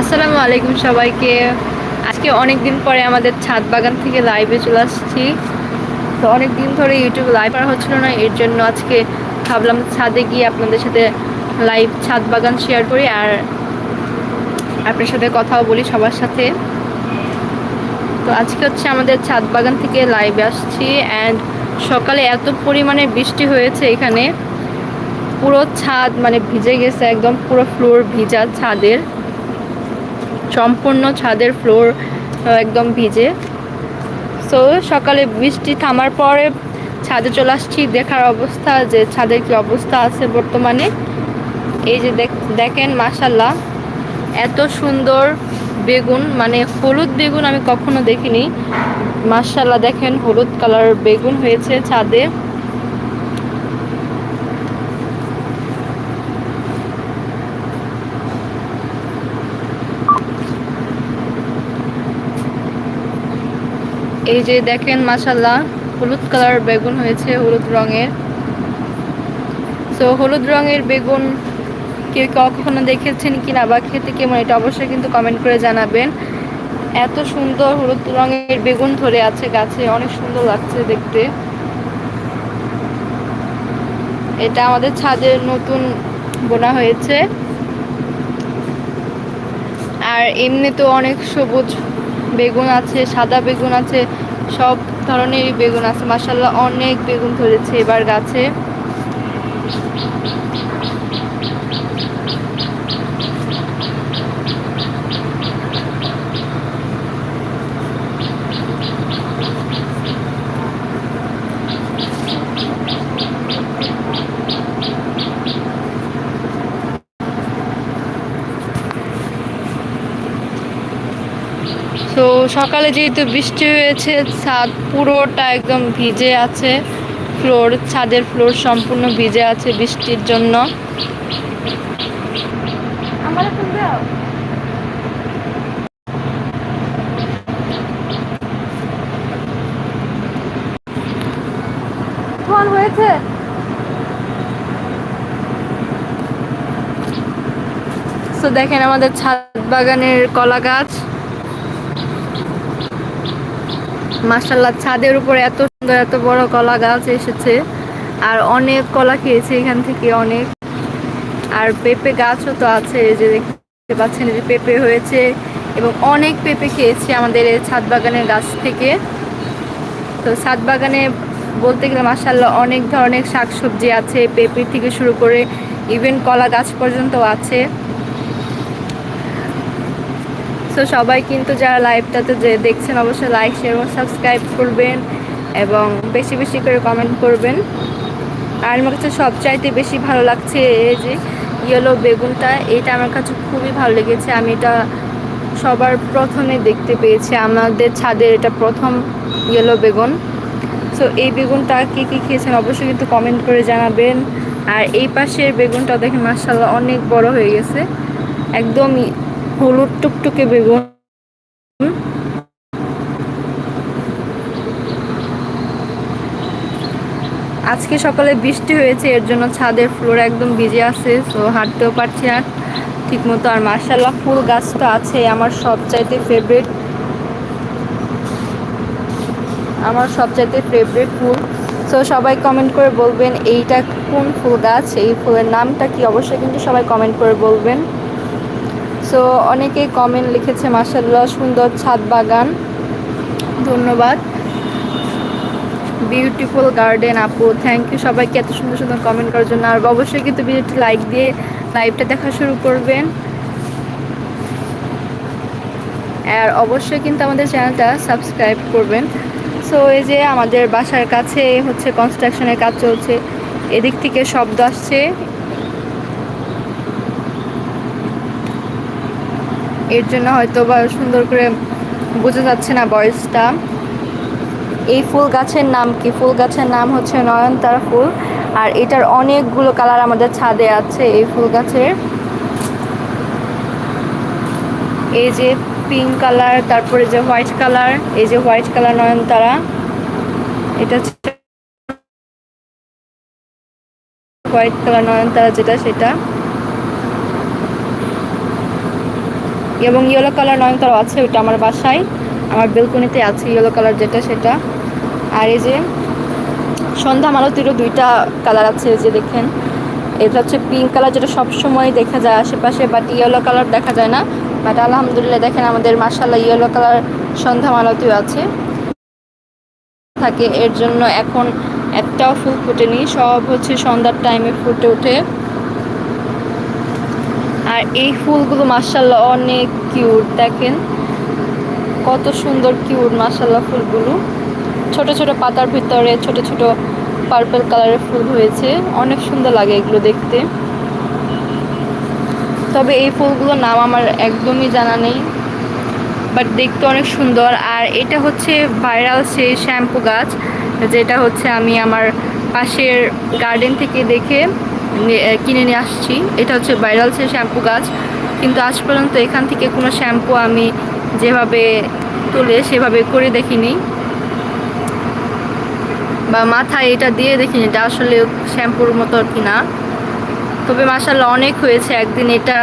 আসসালামু আলাইকুম সবাইকে। আজকে অনেক দিন পরে আমাদের ছাদ বাগান থেকে লাইভে চলে আসছি। তো অনেক দিন ধরে ইউটিউবে লাইভ করা হচ্ছিল না, এর জন্য আজকে ভাবলাম ছাদে গিয়ে আপনাদের সাথে লাইভ ছাদ বাগান শেয়ার করি আর আপনার সাথে কথাও বলি সবার সাথে। তো আজকে হচ্ছে আমাদের ছাদ বাগান থেকে লাইভে আসছি অ্যান্ড সকালে এত পরিমাণে বৃষ্টি হয়েছে এখানে। পুরো ছাদ মানে ভিজে গেছে, একদম পুরো ফ্লোর ভিজা ছাদের। সম্পূর্ণ ছাদের ফ্লোর একদম ভিজে। সো সকালে বৃষ্টি থামার পরে ছাদে চলে আসছি। দেখার অবস্থা যে ছাদের কি অবস্থা আছে বর্তমানে। এই যে দেখেন মাসাল্লাহ এত সুন্দর বেগুন মানে হলুদ বেগুন আমি কখনো দেখিনি। মাসাল্লাহ দেখেন, হলুদ কালার বেগুন হয়েছে ছাদে। এই যে দেখেন মাসাল্লাহ হলুদ কালার বেগুন হয়েছে হলুদ রঙের। তো হলুদ রঙের বেগুন কেউ কখনো দেখেছেন কি না বা খেতে কেমন, এটা অবশ্যই কিন্তু কমেন্ট করে জানাবেন। এত সুন্দর হলুদ রঙের বেগুন ধরে আছে গাছে, অনেক সুন্দর লাগছে দেখতে। এটা আমাদের ছাদের নতুন বোনা হয়েছে। আর এমনি তো অনেক সবুজ বেগুন আছে, সাদা বেগুন আছে, সব ধরনেরই বেগুন আছে। মাসাল্লাহ অনেক বেগুন ধরেছে এবার গাছে তো সকালে যেহেতু বৃষ্টি হয়েছে ছাদ পুরোটা একদম ভিজে আছে। ফ্লোর ছাদের ফ্লোর সম্পূর্ণ ভিজে আছে বৃষ্টির জন্য। হয়েছে? তো দেখেন আমাদের ছাদ বাগানের কলা গাছ। মাসাল্লাহ ছাদের উপরে এত সুন্দর এত বড় কলা গাছ এসেছে। আর অনেক কলা খেয়েছে এখান থেকে অনেক। আর পেঁপে গাছও তো আছে যে দেখতে পাচ্ছেন যে পেঁপে হয়েছে। এবং অনেক পেঁপে খেয়েছি আমাদের এই ছাদ বাগানের গাছ থেকে। তো ছাদ বাগানে বলতে গেলে মাসাল্লাহ অনেক ধরনের শাকসবজি আছে, পেঁপে থেকে শুরু করে ইভেন কলা গাছ পর্যন্ত আছে। সো সবাই কিন্তু যারা লাইভটাতে যে দেখছেন, অবশ্যই লাইক শেয়ার এবং সাবস্ক্রাইব করবেন এবং বেশি বেশি করে কমেন্ট করবেন। আর আমার কাছে সবচাইতে বেশি ভালো লাগছে এই যে ইয়েলো বেগুনটা, এটা আমার কাছে খুবই ভালো লেগেছে। আমি এটা সবার প্রথমে দেখতে পেয়েছি। আমাদের ছাদের এটা প্রথম ইয়েলো বেগুন। সো এই বেগুনটা কী কী খেয়েছেন অবশ্যই কিন্তু কমেন্ট করে জানাবেন। আর এই পাশের বেগুনটা দেখেন মার্শাল্লাহ অনেক বড় হয়ে গেছে। একদম হলুদ টুকটুকে বেগুন। আজকে সকালে বৃষ্টি হয়েছে, এর জন্য ছাদের ফ্লোর একদম ভিজে আছে সো হাঁটতেও পারছি না। ঠিক মতো আর মার্শাল্লাহ ফুল গাছটা আছে, আমার সবচাইতে ফেভারিট আমার সবচাইতে ফেভারিট ফুল। সো সবাই কমেন্ট করে বলবেন এইটা কোন ফুল গাছ, এই ফুলের নামটা কি? অবশ্যই কিন্তু সবাই কমেন্ট করে বলবেন। সো অনেকেই কমেন্ট লিখেছে মাসাল্লাহ সুন্দর ছাদ বাগান। ধন্যবাদ। বিউটিফুল গার্ডেন আপু থ্যাংক ইউ সবাইকে এত সুন্দর সুন্দর কমেন্ট করার জন্য। আর অবশ্যই কিন্তু ভিডিওটি লাইক দিয়ে লাইভটা দেখা শুরু করবেন। আর অবশ্যই কিন্তু আমাদের চ্যানেলটা সাবস্ক্রাইব করবেন। সো এই যে আমাদের বাসার কাছে হচ্ছে কনস্ট্রাকশনের কাজ চলছে। এদিক থেকে শব্দ আসছে। এর জন্য হয়তো বা সুন্দর করে বোঝা যাচ্ছে না বয়সটা। এই ফুল গাছের নাম কি? ফুল গাছের নাম হচ্ছে নয়নতারা ফুল। আর এটার অনেকগুলো কালার আমাদের ছাদে আছে এই ফুল গাছের। এই যে পিঙ্ক কালার তারপরে যে হোয়াইট কালার এই যে হোয়াইট কালার নয়নতারা। এটা হোয়াইট কালার নয়নতারা, যেটা সেটা। এবং ইয়েলো কালার নয়নতারা আছে, ওইটা আমার বাসায়। আমার বেলকনিতে আছে ইয়েলো কালার যেটা সেটা। আর এই যে সন্ধ্যা মালতিরও দুইটা কালার আছে যে দেখেন। এটা হচ্ছে পিঙ্ক কালার যেটা সবসময় দেখা যায় আশেপাশে বাট ইয়েলো কালার দেখা যায় না। বাট আলহামদুলিল্লাহ দেখেন আমাদের মার্শাল্লাহ ইয়েলো কালার সন্ধ্যা মালতিও আছে। থাকে, এর জন্য এখন একটাও ফুল ফুটেনি, সব হচ্ছে সন্ধ্যার টাইমে ফুটে ওঠে। আর এই ফুলগুলো মার্শাল্লাহ অনেক কিউট, দেখেন। কত সুন্দর কিউট মার্শাল্লাহ ফুলগুলো। ছোট ছোট পাতার ভিতরে ছোট ছোট পার্পল কালারের ফুল হয়েছে। অনেক সুন্দর লাগে এগুলো দেখতে। তবে এই ফুলগুলোর নাম আমার একদমই জানা নেই বাট দেখতে অনেক সুন্দর। আর এটা হচ্ছে ভাইরাল সেই শ্যাম্পু গাছ, যেটা হচ্ছে আমি আমার পাশের গার্ডেন থেকে দেখে কিনে নিয়ে আসছি। এটা হচ্ছে ভাইরাল সেই শ্যাম্পু গাছ। কিন্তু আজ পর্যন্ত এখান থেকে কোনো শ্যাম্পু আমি যেভাবে তুলে সেভাবে করে দেখিনি। বা মাথায় এটা দিয়ে দেখিনি, এটা আসলে শ্যাম্পুর মতো আর কি না। তবে মাসাল্লাহ অনেক হয়েছে। একদিন এটা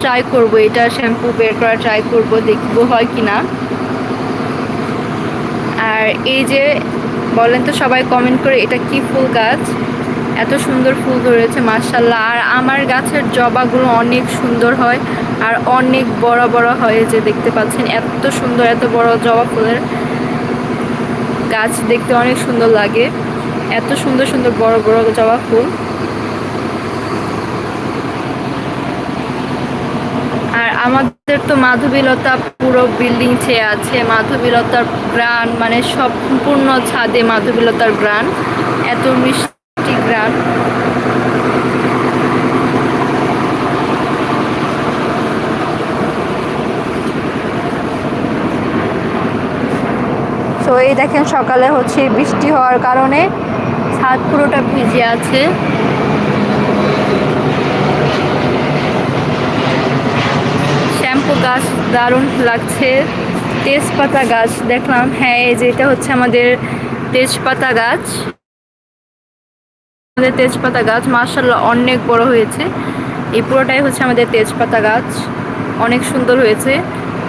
ট্রাই করব, এটা শ্যাম্পু বের করা ট্রাই করব, দেখব হয় কি না। আর এই যে বলেন তো সবাই কমেন্ট করে, এটা কি ফুল গাছ? এত সুন্দর ফুল ধরেছে মার্শাল্লাহ আর আমার গাছের জবাগুলো অনেক সুন্দর হয় আর অনেক বড় বড় হয় যে দেখতে পাচ্ছেন, এত সুন্দর, এত বড় জবা ফুলের গাছ দেখতে অনেক সুন্দর লাগে। এত সুন্দর সুন্দর বড় বড় জবা ফুল। আর আমাদের তো মাধবীলতা পুরো বিল্ডিং চেয়ে আছে, মাধবীলতার গ্রান মানে সম্পূর্ণ ছাদে মাধবীলতার গ্রান। এত মিষ্টি গ্রান তো এই দেখেন সকালে হচ্ছে বৃষ্টি হওয়ার কারণে ছাদ পুরোটা ভিজে আছে। শ্যাম্পু গাছ দারুণ লাগছে। তেজপাতা গাছ দেখলাম। হ্যাঁ এই যে এটা হচ্ছে আমাদের তেজপাতা গাছ। আমাদের তেজপাতা গাছ মার্শাল্লাহ অনেক বড় হয়েছে। এই পুরোটাই হচ্ছে আমাদের তেজপাতা গাছ। অনেক সুন্দর হয়েছে।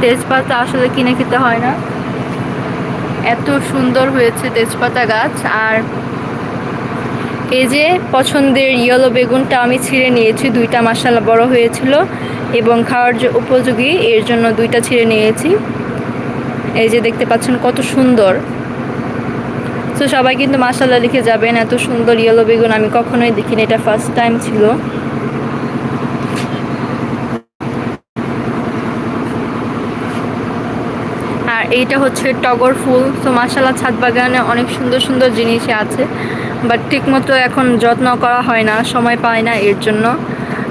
তেজপাতা আসলে কিনে খেতে হয় না। এত সুন্দর হয়েছে তেজপাতা গাছ। আর এই যে পছন্দের ইয়েলো বেগুনটা আমি ছিঁড়ে নিয়েছি। দুইটা মাসালা বড় হয়েছিল এবং খাওয়ার উপযোগী, এর জন্য দুইটা ছিঁড়ে নিয়েছি। এই যে দেখতে পাচ্ছেন কত সুন্দর। তো সবাই কিন্তু মাসালা লিখে যাবেন, এত সুন্দর ইয়েলো বেগুন আমি কখনোই দেখিনি, এটা ফার্স্ট টাইম ছিল। আর এইটা হচ্ছে টগর ফুল তো মাসালা ছাদ বাগানে অনেক সুন্দর সুন্দর জিনিস আছে বাট ঠিকমতো এখন যত্ন করা হয় না, সময় পায় না এর জন্য।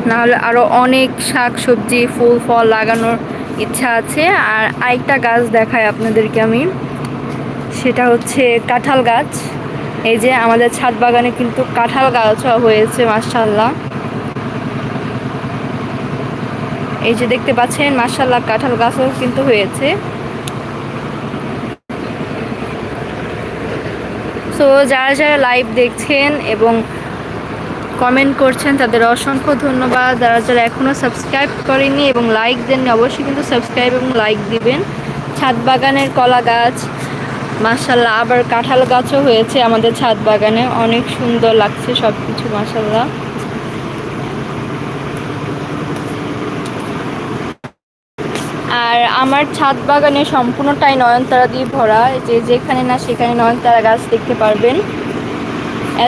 নাহলে আরও অনেক শাক সবজি, ফুল, ফল লাগানোর ইচ্ছা আছে। আর আরেকটা গাছ দেখায় আপনাদেরকে আমি। সেটা হচ্ছে কাঁঠাল গাছ। এই যে আমাদের ছাদ বাগানে কিন্তু কাঁঠাল গাছ হয়েছে মার্শাল্লাহ এই যে দেখতে পাচ্ছেন মার্শাল্লাহ কাঁঠাল গাছও কিন্তু হয়েছে। সো যারা যারা লাইভ দেখছেন এবং কমেন্ট করছেন, তাদের অসংখ্য ধন্যবাদ। যারা যারা এখনও সাবস্ক্রাইব করেনি এবং লাইক দেননি, অবশ্যই কিন্তু সাবস্ক্রাইব এবং লাইক দিবেন। ছাদ বাগানের কলা গাছ মাসাল্লাহ আবার কাঁঠাল গাছও হয়েছে আমাদের ছাদ বাগানে। অনেক সুন্দর লাগছে সব কিছু মাসাল্লাহ আর আমার ছাদ বাগানে সম্পূর্ণটাই নয়নতারা দিয়ে ভরা যে যেখানে না সেখানে নয়নতারা গাছ দেখতে পারবেন।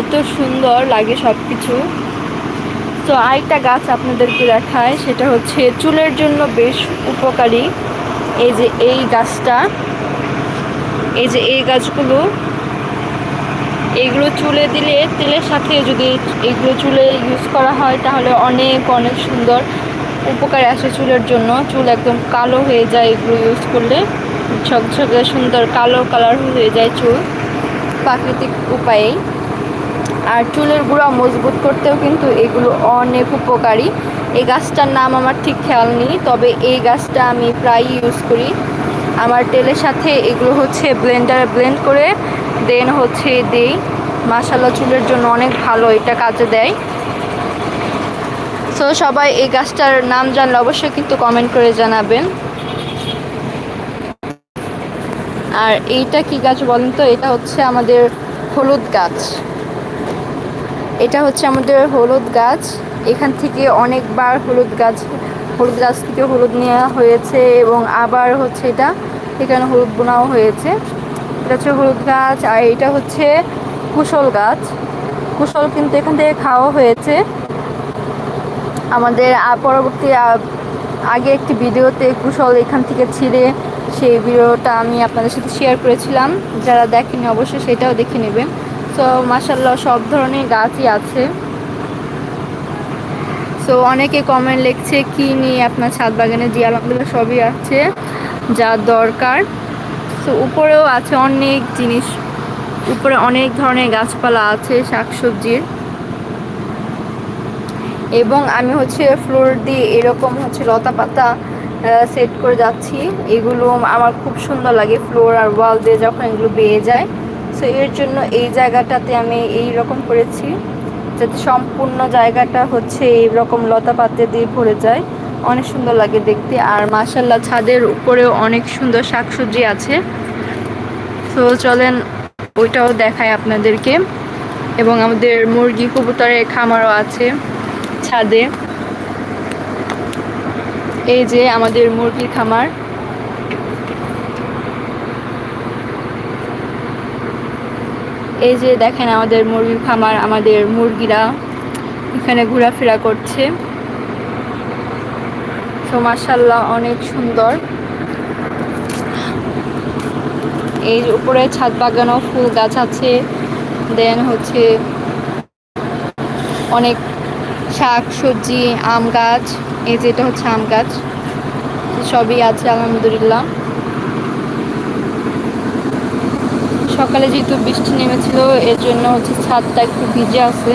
এত সুন্দর লাগে সব কিছু তো আরেকটা গাছ আপনাদেরকে দেখায় সেটা হচ্ছে চুলের জন্য বেশ উপকারী। এই যে এই গাছটা। এই যে এই গাছগুলো এগুলো চুলে দিলে তেলের সাথে যদি এগুলো চুলে ইউজ করা হয়, তাহলে অনেক অনেক সুন্দর উপকারে আসে চুলের জন্য। চুল একদম কালো হয়ে যায় এগুলো ইউজ করলে। ঝকঝকে সুন্দর কালো কালার হয়ে যায় চুল প্রাকৃতিক উপায়েই। আর চুলের গুঁড়া মজবুত করতেও কিন্তু এগুলো অনেক উপকারী। এই গাছটার নাম আমার ঠিক খেয়াল নেই, তবে এই গাছটা আমি প্রায় ইউজ করি। আমার তেলের সাথে এগুলো হচ্ছে ব্লেন্ডারে ব্লেন্ড করে, দেন হচ্ছে দেই। মাসালা চুলের জন্য অনেক ভালো, এটা কাজে দেয়। সো সবাই এই গাছটার নাম জানলে অবশ্যই কিন্তু কমেন্ট করে জানাবেন। আর এইটা কি গাছ বলেন তো? এটা হচ্ছে আমাদের হলুদ গাছ। এটা হচ্ছে আমাদের হলুদ গাছ। এখান থেকে অনেকবার হলুদ গাছ হলুদ গাছ থেকে হলুদ নেওয়া হয়েছে এবং আবার হচ্ছে এটা এখানে হলুদ বোনাও হয়েছে। এটা হচ্ছে হলুদ গাছ, আর এটা হচ্ছে কুশল গাছ। কুশল কিন্তু এখান থেকে খাওয়া হয়েছে। আমাদের পরবর্তী আগে একটি ভিডিওতে কুশল এখান থেকে ছিঁড়ে সেই ভিডিওটা আমি আপনাদের সাথে শেয়ার করেছিলাম। যারা দেখেনি অবশ্যই সেটাও দেখে নেবেন। তো মাসাল্লাহ সব ধরনের গাছই আছে। সো অনেকে কমেন্ট লিখছে, কি নিয়ে আপনার ছাদ বাগানে জি আলহামদুলিল্লাহ সবই আছে। যা দরকার। তো উপরেও আছে অনেক জিনিস। উপরে অনেক ধরনের গাছপালা আছে, শাকসবজির। এবং আমি হচ্ছে ফ্লোর দিয়ে এরকম হচ্ছে লতা পাতা সেট করে যাচ্ছি। এগুলো আমার খুব সুন্দর লাগে ফ্লোর আর ওয়াল দিয়ে যখন এগুলো বেয়ে যায়। সো এর জন্য এই জায়গাটাতে আমি এই রকম করেছি। যাতে সম্পূর্ণ জায়গাটা হচ্ছে এইরকম লতা পাতে দিয়ে ভরে যায়। অনেক সুন্দর লাগে দেখতে। আর মাসাল্লাহ ছাদের উপরেও অনেক সুন্দর শাকসবজি আছে। তো চলেন ওইটাও দেখায় আপনাদেরকে। এবং আমাদের মুরগি কবুতরের খামারও আছে ছাদে। এই যে আমাদের মুরগির খামার। এই যে দেখেন আমাদের মুরগির খামার, আমাদের মুরগিরা এখানে ঘোরাফেরা করছে। তো মাসাল্লাহ অনেক সুন্দর। এর উপরে ছাদ বাগানো ফুল গাছ আছে। দেন হচ্ছে অনেক শাক, সবজি, আম গাছ, এই যেটা হচ্ছে আম গাছ। সবই আছে, আলহামদুলিল্লাহ। সকালে যেহেতু বৃষ্টি নেমেছিল, এর জন্য হচ্ছে ছাদটা একটু ভিজে আছে।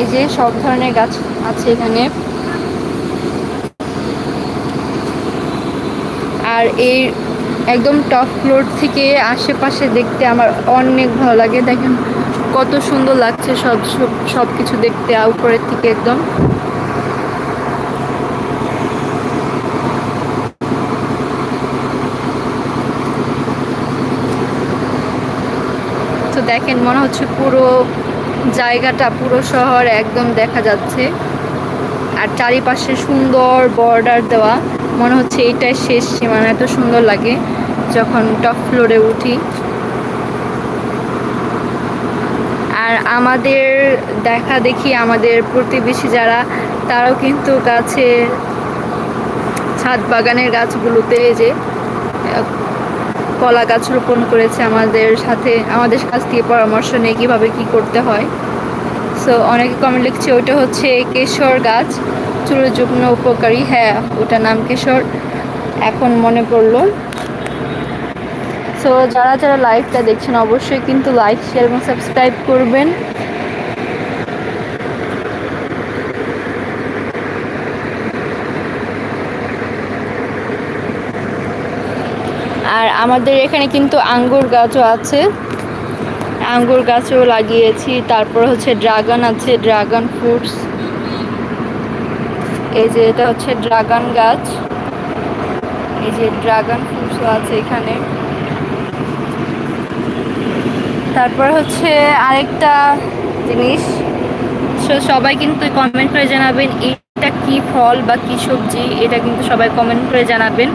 এই যে সব ধরনের গাছ আছে এখানে। আর এই একদম টপ ফ্লোর থেকে আশেপাশে দেখতে আমার অনেক ভালো লাগে। দেখেন কত সুন্দর লাগছে সব সব কিছু দেখতে উপরের থেকে একদম। তো দেখেন মনে হচ্ছে পুরো জায়গাটা, পুরো শহর একদম দেখা যাচ্ছে। আর চারিপাশে সুন্দর বর্ডার দেওয়া। মনে হচ্ছে এটাই শেষ সীমানা, এত সুন্দর লাগে যখন টপ ফ্লোরে উঠি। আর আমাদের দেখা দেখি আমাদের প্রতিবেশী যারা, তারাও কিন্তু গাছে, ছাদ বাগানের গাছগুলোতে যে, কলা গাছ রোপণ করেছে আমাদের সাথে, আমাদের কাছ থেকে পরামর্শ নেই কীভাবে কী করতে হয়। সো অনেকে কমেন্ট লিখছে, ওইটা হচ্ছে কেশর গাছ। চুলের যুগ্ন উপকারী হ্যাঁ ওটা নাম কেশর, এখন মনে পড়ল। সো যারা যারা লাইভটা দেখছেন, অবশ্যই কিন্তু লাইক শেয়ার এবং সাবস্ক্রাইব করবেন। আর আমাদের এখানে কিন্তু আঙ্গুর গাছও আছে। আঙ্গুর গাছও লাগিয়েছি, তারপর হচ্ছে ড্রাগন আছে ড্রাগন ফ্রুটস এই যে এটা হচ্ছে ড্রাগন গাছ। এই যে ড্রাগন ফ্রুটসও আছে এখানে। তারপর হচ্ছে আরেকটা জিনিস। সবাই কিন্তু কমেন্ট করে জানাবেন, এটা কি ফল বা কি সবজি? এটা কিন্তু সবাই কমেন্ট করে জানাবেন।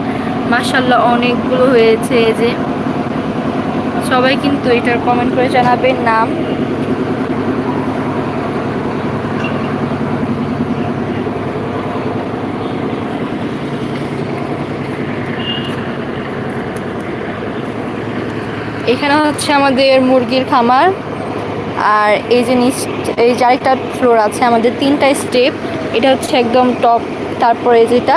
মাসাল্লাহ অনেকগুলো হয়েছে এই যে। সবাই কিন্তু এটার কমেন্ট করে জানাবেন নাম। এখানে হচ্ছে আমাদের মুরগির খামার। আর এই যে নিচ, এই যে আরেকটা ফ্লোর আছে, আমাদের তিনটা স্টেপ এটা হচ্ছে একদম টপ তারপরে যেটা,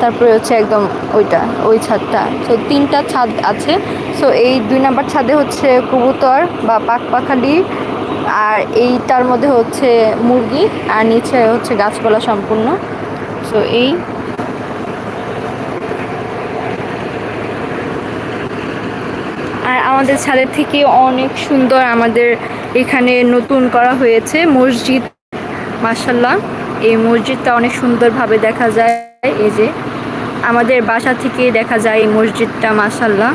তারপরে হচ্ছে একদম ওইটা, ওই ছাদটা। সো তিনটা ছাদ আছে। সো এই দুই নাম্বার ছাদে হচ্ছে কবুতর বা পাক পাখালি, আর এইটার মধ্যে হচ্ছে মুরগি, আর নিচে হচ্ছে গাছপালা সম্পূর্ণ। সো এই আর আমাদের ছাদের থেকে অনেক সুন্দর আমাদের এখানে নতুন করা হয়েছে মসজিদ। মাসাল্লাহ এই মসজিদটা অনেক সুন্দরভাবে দেখা যায়। এই যে আমাদের বাসা থেকে দেখা যায় এই মসজিদটা মাসাল্লাহ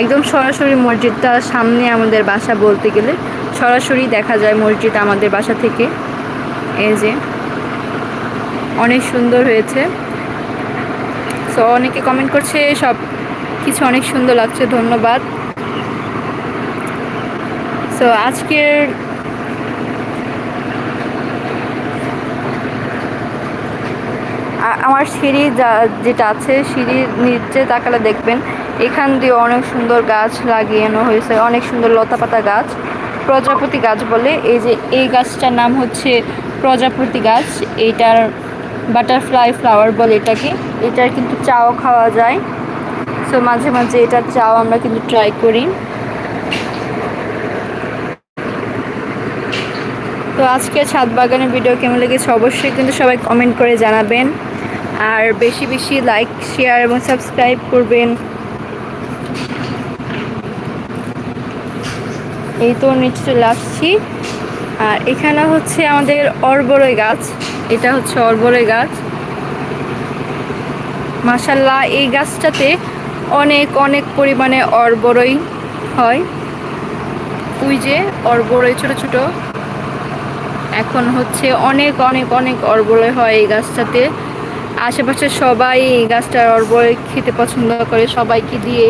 একদম সরাসরি মসজিদটা সামনে আমাদের বাসা বলতে গেলে সরাসরি দেখা যায় মসজিদ আমাদের বাসা থেকে। এই যে অনেক সুন্দর হয়েছে। সো অনেকে কমেন্ট করছে, সব কিছু অনেক সুন্দর লাগছে, ধন্যবাদ। সো আজকের আমার সিঁড়ি যা যেটা আছে সিঁড়ির নিচে তাকালে দেখবেন, এখান দিয়ে অনেক সুন্দর গাছ লাগিয়ানো হয়েছে, অনেক সুন্দর লতাপাতা গাছ। প্রজাপতি গাছ বলে, এই যে এই গাছটার নাম হচ্ছে প্রজাপতি গাছ, এইটার বাটারফ্লাই ফ্লাওয়ার বলে এটাকে, এটার কিন্তু চাও খাওয়া যায়। সো মাঝে মাঝে এটার চাও, আমরা কিন্তু ট্রাই করি। তো আজকে ছাদ বাগানের ভিডিও কেমন লেগেছে অবশ্যই কিন্তু সবাই কমেন্ট করে জানাবেন। আর বেশি বেশি লাইক শেয়ার এবং সাবস্ক্রাইব করবেন। এই তো নিচে চলে আসছি। আর এখানে হচ্ছে আমাদের অরবরই গাছ। এটা হচ্ছে অরবরই গাছ। মাসাল্লাহ এই গাছটাতে অনেক অনেক পরিমাণে অরবরই হয়। ওই যে অরবরই ছোট ছোট। এখন হচ্ছে অনেক অনেক অনেক অরবরে হয় এই গাছটাতে। আশেপাশে সবাই এই গাছটার অরবরে খেতে পছন্দ করে, সবাইকে দিয়ে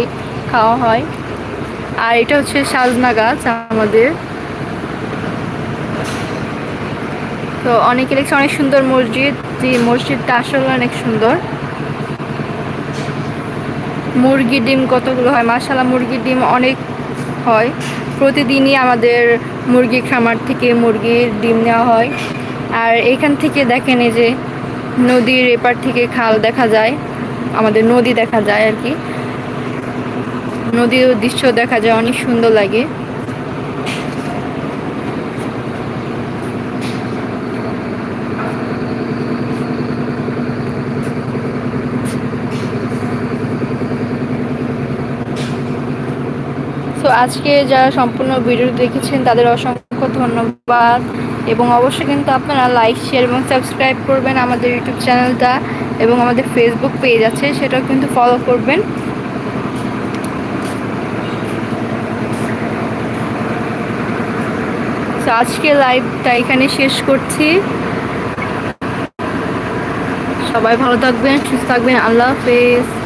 খাওয়া হয়। আর এটা হচ্ছে সাজনা গাছ আমাদের। তো অনেকে লিখছে অনেক সুন্দর মসজিদ, যে মসজিদটা আসলে অনেক সুন্দর। মুরগির ডিম কতগুলো হয়? মাসালা মুরগির ডিম অনেক হয়। প্রতিদিনই আমাদের মুরগি খামার থেকে মুরগির ডিম নেওয়া হয়। আর এখান থেকে দেখেন এই যে নদীর এপার থেকে খাল দেখা যায়। আমাদের নদী দেখা যায় আর কি। নদীর দৃশ্য দেখা যায়, অনেক সুন্দর লাগে। আজকে যারা সম্পূর্ণ ভিডিও দেখেছেন, তাদের অসংখ্য ধন্যবাদ। এবং অবশ্যই কিন্তু আপনারা লাইক শেয়ার এবং সাবস্ক্রাইব করবেন আমাদের ইউটিউব চ্যানেলটা এবং আমাদের ফেসবুক পেজ আছে, সেটাও কিন্তু ফলো করবেন। আজকে লাইভটা এখানে শেষ করছি। সবাই ভালো থাকবেন, সুস্থ থাকবেন, আল্লাহ হাফেজ।